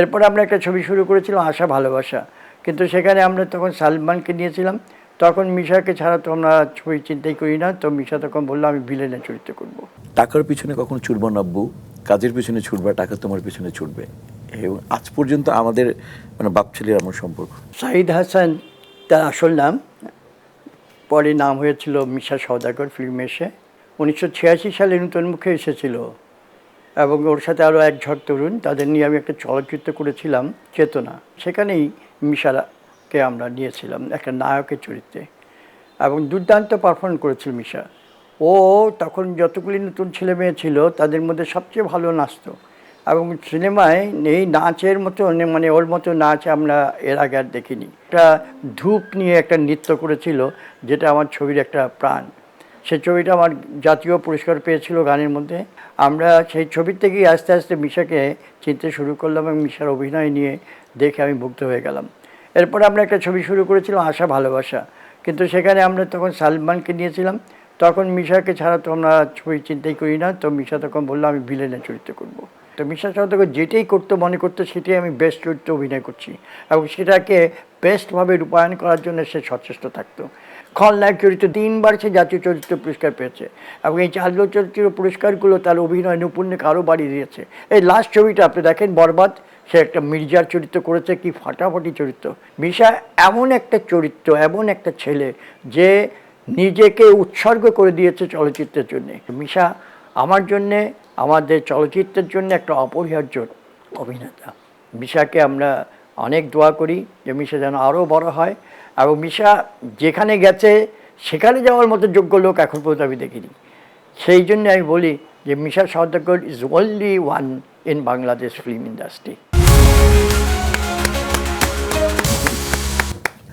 এরপরে আমরা একটা ছবি শুরু করেছিলাম আশা ভালোবাসা। কিন্তু সেখানে আমরা তখন সালমানকে নিয়েছিলাম। তখন মিশাকে ছাড়া তো আমরা ছবি চিন্তাই করি না তো মিশা তখন বলল আমি ভিলেনের চরিত্র করব। টাকার পিছনে কখনো ছুটব নব্বু কাজের পিছনে ছুটবে টাকা তোমার পিছনে ছুটবে। এবং আজ পর্যন্ত আমাদের মানে বাপ ছেলের এমন সম্পর্ক। সাইদ হাসান তার আসল নাম পরে নাম হয়েছিল মিশা সওদাগর ফিল্মে এসে। উনিশশো ছিয়াশি সালে নতুন মুখে এসেছিল। এবং ওর সাথে আরও এক ঝড় তরুণ, তাদের নিয়ে আমি একটা চলচ্চিত্র করেছিলাম, চেতনা। সেখানেই মিশাকে আমরা নিয়েছিলাম, একটা নায়কের চরিত্রে। এবং দুর্দান্ত পারফর্ম করেছিল মিশা। ও তখন যতগুলি নতুন ছেলে মেয়ে ছিল, তাদের মধ্যে সবচেয়ে ভালো নাচতো। এবং সিনেমায় এই নাচের মতো মানে ওর মতো নাচ আমরা এর আগে আর দেখিনি। একটা ধূপ নিয়ে একটা নৃত্য করেছিল, যেটা আমার ছবির একটা প্রাণ। সেই ছবিটা আমার জাতীয় পুরস্কার পেয়েছিল গানের মধ্যে। আমরা সেই ছবির থেকেই আস্তে আস্তে মিশাকে চিনতে শুরু করলাম এবং মিশার অভিনয় নিয়ে দেখে আমি মুগ্ধ হয়ে গেলাম। এরপরে আমরা একটা ছবি শুরু করেছিলাম আশা ভালোবাসা। কিন্তু সেখানে আমরা তখন সালমানকে নিয়েছিলাম। তখন মিশাকে ছাড়া তো আমরা ছবি চিন্তাই করি না। তো মিশা তখন বলল, আমি ভিলেনের চরিত্র করব। তো মিশা সওদাগর যেটাই করতো মনে করতো সেটাই আমি বেস্ট চরিত্রে অভিনয় করছি। এবং সেটাকে বেস্টভাবে রূপায়ণ করার জন্য সে সচেষ্ট থাকতো। খলনায়ক চরিত্র তিনবার সে জাতীয় চরিত্র পুরস্কার পেয়েছে। এবং এই জাতীয় চরিত্র পুরস্কারগুলো তার অভিনয় নৈপুণ্যকে আরও বাড়িয়ে দিয়েছে। এই লাস্ট ছবিটা আপনি দেখেন, বরবাদ, সে একটা মির্জার চরিত্র করেছে, কি ফাটাফাটি চরিত্র। মিশা এমন একটা চরিত্র, এমন একটা ছেলে যে নিজেকে উৎসর্গ করে দিয়েছে চলচ্চিত্রের জন্যে। মিশা, আমার জন্যে আমাদের চলচ্চিত্রের জন্য একটা অপরিহার্য অভিনেতা। মিশাকে আমরা অনেক দোয়া করি যে মিশা যেন আরও বড় হয়। এবং মিশা যেখানে গেছে, সেখানে যাওয়ার মতো যোগ্য লোক এখন পর্যন্ত আমি দেখিনি। সেই জন্য আমি বলি যে Misha Saudagar is only one in Bangladesh film industry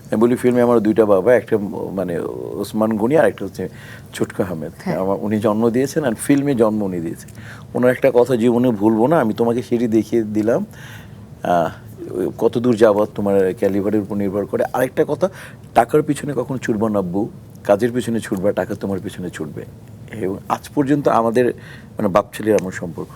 আমি বলি ফিল্মে আমার দুইটা বাবা একটা মানে ওসমান গনি আর একটা হচ্ছে ছোটকা আহমেদ। আমার উনি জন্ম দিয়েছেন আর ফিল্মে জন্ম উনি দিয়েছেন। ওনার একটা কথা জীবনে ভুলবো না আমি তোমাকে সেটি দেখিয়ে দিলাম। কত দূর যাবত তোমার ক্যালিভারের উপর নির্ভর করে। আরেকটা কথা টাকার পিছনে কখনো ছুটবো না আব্বু কাজের পিছনে ছুটবে টাকা তোমার পিছনে ছুটবে। এবং আজ পর্যন্ত আমাদের মানে বাপ ছেলের এমন সম্পর্ক।